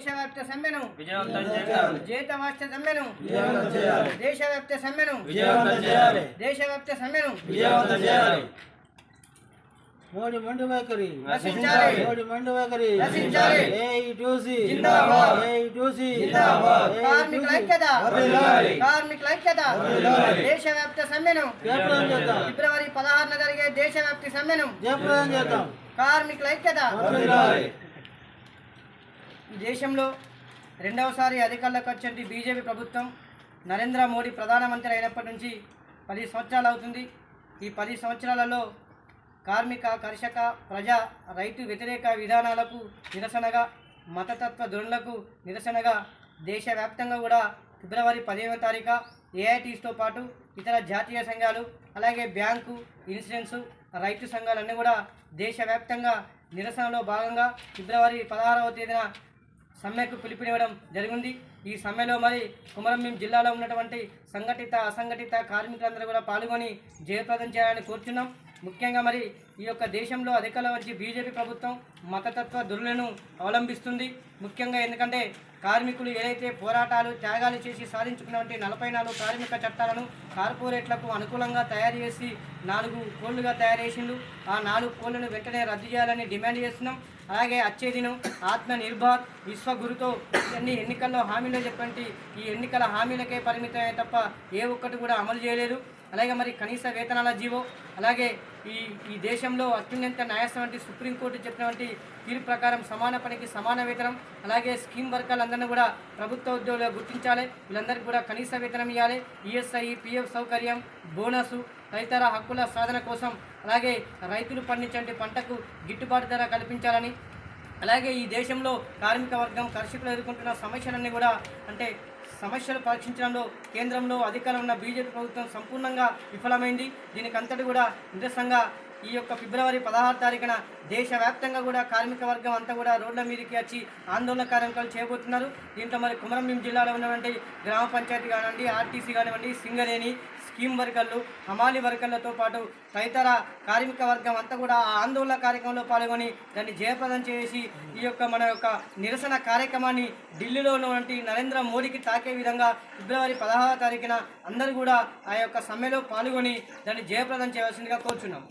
దేశవ్యాప్త సమ్మెను. జీతవాష్ట సమ్మెను. దేశవ్యాప్త సమ్మెను. దేశవ్యాప్త సమ్మెను. మోడీ మండి వైఖరి. మోడీ మండి వైఖరి కార్మికుల. ఐక్యత. కార్మికుల ఐక్యత. దేశవ్యాప్త సమ్మెను. ఫిబ్రవరి పదహారున జరిగే దేశవ్యాప్తి సమ్మెను. జయప్రదం చేద్దాం. కార్మికుల ఐక్యత. ఈ దేశంలో రెండవసారి అధికారులకు వచ్చిన బీజేపీ ప్రభుత్వం నరేంద్ర మోడీ ప్రధానమంత్రి అయినప్పటి నుంచి పది సంవత్సరాలు అవుతుంది. ఈ పది సంవత్సరాలలో కార్మిక కర్షక ప్రజా రైతు వ్యతిరేక విధానాలకు నిరసనగా మతతత్వ ధోరణులకు నిరసనగా దేశవ్యాప్తంగా కూడా ఫిబ్రవరి పదిహేనవ తారీఖు ఏఐటీస్తో పాటు ఇతర జాతీయ సంఘాలు అలాగే బ్యాంకు ఇన్సూరెన్సు రైతు సంఘాలన్నీ కూడా దేశవ్యాప్తంగా నిరసనలో భాగంగా ఫిబ్రవరి పదహారవ తేదీన సమ్మెకు పిలుపునివ్వడం జరిగింది. ఈ సమ్మెలో మరి కుమరంభీం జిల్లాలో ఉన్నటువంటి సంఘటిత అసంఘటిత కార్మికులందరూ కూడా పాల్గొని జయప్రదం చేయాలని కోరుచున్నాం. ముఖ్యంగా మరి ఈ యొక్క దేశంలో అధికారంలో వచ్చి బీజేపీ ప్రభుత్వం మతతత్వ దురులను అవలంబిస్తుంది. ముఖ్యంగా ఎందుకంటే కార్మికులు ఏదైతే పోరాటాలు త్యాగాలు చేసి సాధించుకున్నటువంటి నలభై నాలుగు కార్మిక చట్టాలను కార్పొరేట్లకు అనుకూలంగా తయారు చేసి నాలుగు కోళ్ళుగా తయారు చేసిండు ఆ నాలుగు కోళ్ళను వెంటనే రద్దు చేయాలని డిమాండ్ చేస్తున్నాం. అలాగే వచ్చే దినం ఆత్మ నిర్భర్ విశ్వగురుతో అన్ని ఎన్నికల్లో హామీలో చెప్పండి. ఈ ఎన్నికల హామీలకే పరిమితమే తప్ప ఏ ఒక్కటి కూడా అమలు చేయలేదు. అలాగే మరి కనీస వేతనాల జీవో అలాగే ఈ ఈ దేశంలో అత్యున్నత న్యాయస్థానం వంటి సుప్రీంకోర్టు చెప్పినటువంటి తీర్పు ప్రకారం సమాన పనికి సమాన వేతనం అలాగే స్కీమ్ వర్కర్లందరినీ కూడా ప్రభుత్వ ఉద్యోగులుగా గుర్తించాలి. వీళ్ళందరికీ కూడా కనీస వేతనం ఇవ్వాలి ఈఎస్ఐ పిఎఫ్ సౌకర్యం బోనసు తదితర హక్కుల సాధన కోసం అలాగే రైతులు పండించే పంటకు గిట్టుబాటు ధర కల్పించాలని అలాగే ఈ దేశంలో కార్మిక వర్గం కర్షకులు ఎదుర్కొంటున్న సమస్యలన్నీ కూడా అంటే సమస్యలు పరీక్షించడంలో కేంద్రంలో అధికారం ఉన్న బీజేపీ ప్రభుత్వం సంపూర్ణంగా విఫలమైంది. దీనికంతటి కూడా నిరసంగా ఈ యొక్క ఫిబ్రవరి పదహారు తారీఖున దేశవ్యాప్తంగా కూడా కార్మిక వర్గం అంతా కూడా రోడ్ల మీదకి వచ్చి ఆందోళన కార్యక్రమాలు చేయబోతున్నారు దీంట్లో మరి కుమరంభీం జిల్లాలో ఉన్నటువంటి గ్రామ పంచాయతీ కానివ్వండి ఆర్టీసీ కానివ్వండి సింగరేణి స్కీమ్ వర్కర్లు హమాలి వర్కర్లతో పాటు తదితర కార్మిక వర్గం అంతా కూడా ఆ ఆందోళన కార్యక్రమంలో పాల్గొని దాన్ని జయప్రదం చేసి ఈ యొక్క మన యొక్క నిరసన కార్యక్రమాన్ని ఢిల్లీలో ఉన్నటువంటి నరేంద్ర మోడీకి తాకే విధంగా ఫిబ్రవరి పదహారవ తారీఖున అందరూ కూడా ఆ యొక్క సమ్మెలో పాల్గొని దాన్ని జయప్రదం చేయవలసిందిగా కోరుచున్నాం.